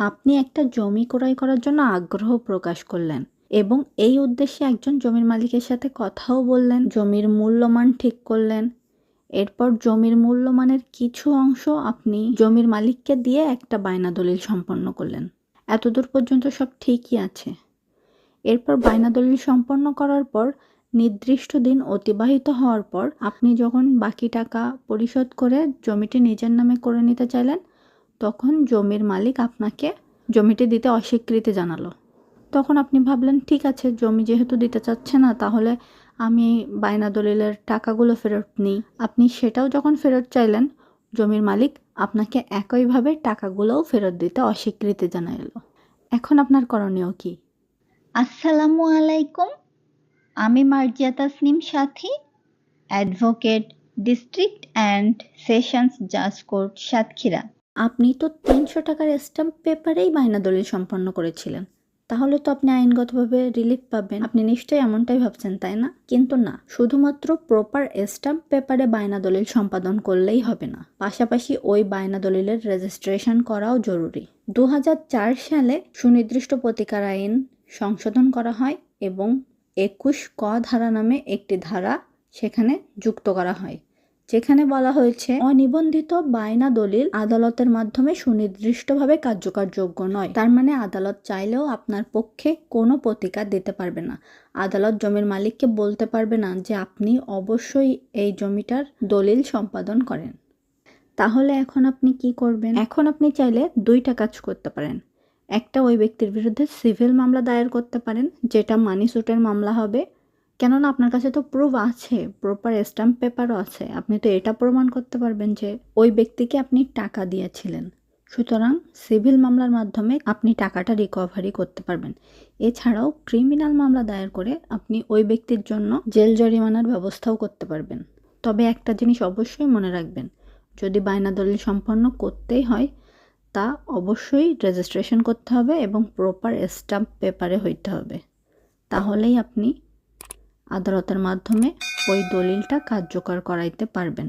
আপনি একটা জমি ক্রয় করার জন্য আগ্রহ প্রকাশ করলেন এবং এই উদ্দেশ্যে একজন জমির মালিকের সাথে কথাও বললেন, জমির মূল্যমান ঠিক করলেন। এরপর জমির মূল্যমানের কিছু অংশ আপনি জমির মালিককে দিয়ে একটা বায়না দলিল সম্পন্ন করলেন। এতদূর পর্যন্ত সব ঠিকই আছে। এরপর বায়না দলিল সম্পন্ন করার পর, নির্দিষ্ট দিন অতিবাহিত হওয়ার পর আপনি যখন বাকি টাকা পরিশোধ করে জমিটি নিজের নামে করে নিতে চাইলেন তখন জমির মালিক আপনাকে জমিটি দিতে অস্বীকৃতি জানালো। তখন আপনি ভাবলেন, ঠিক আছে, জমি যেহেতু দিতে চাচ্ছে না, তাহলে আমি বায়না দলিলের টাকাগুলো ফেরত নিই। আপনি সেটাও যখন ফেরত চাইলেন, জমির মালিক আপনাকে একইভাবে টাকাগুলোও ফেরত দিতে অস্বীকৃতি জানালো এখন আপনার করণীয় কি? আসসালামু আলাইকুম। আমি Marzia Tasnim Sathi, advocate, district and sessions জাজ কোর্ট সাতক্ষীরা। আপনি তো তিনশো টাকার স্ট্যাম্প পেপারেই বায়না দলিল সম্পন্ন করেছিলেন। তাহলে তো আপনি আইনগতভাবে রিলিফ পাবেন। আপনি নিশ্চয়ই এমনটাই ভাবছেন, তাই না? কিন্তু না, শুধুমাত্র প্রপার স্ট্যাম্প পেপারে বায়না দলিল সম্পাদন করলেই হবে না। পাশাপাশি ওই বায়না দলিলের রেজিস্ট্রেশন করাও জরুরি। দু হাজার চার সালে সুনির্দিষ্ট প্রতিকার আইন সংশোধন করা হয় এবং একুশ ক ধারা নামে একটি ধারা সেখানে যুক্ত করা হয়। যেখানে বলা হয়েছে, অনিবন্ধিত বায়না দলিল আদালতের মাধ্যমে সুনির্দিষ্টভাবে কার্যকরযোগ্য নয়। তার মানে আদালত চাইলেও আপনার পক্ষে কোনো প্রতিকার দিতে পারবে না। আদালত জমির মালিককে বলতে পারবে না যে আপনি অবশ্যই এই জমিটার দলিল সম্পাদন করেন। তাহলে এখন আপনি কি করবেন? এখন আপনি চাইলে দুইটা কাজ করতে পারেন। একটা ওই ব্যক্তির বিরুদ্ধে সিভিল মামলা দায়ের করতে পারেন, যেটা মানি সুটের মামলা হবে। কেননা আপনার কাছে তো প্রুফ আছে প্রপার স্ট্যাম্প পেপারও আছে। আপনি তো এটা প্রমাণ করতে পারবেন যে ওই ব্যক্তিকে আপনি টাকা দিয়েছিলেন। সুতরাং সিভিল মামলার মাধ্যমে আপনি টাকাটা রিকভারি করতে পারবেন। এছাড়াও ক্রিমিনাল মামলা দায়ের করে আপনি ওই ব্যক্তির জন্য জেল জরিমানার ব্যবস্থাও করতে পারবেন। তবে একটা জিনিস অবশ্যই মনে রাখবেন, যদি বায়না দলিল সম্পন্ন করতেই হয়, তা অবশ্যই রেজিস্ট্রেশন করতে হবে এবং প্রপার স্ট্যাম্প পেপারে হইতে হবে। তাহলেই আপনি আদালতের মাধ্যমে ওই দলিলটা কার্যকর করাইতে পারবেন।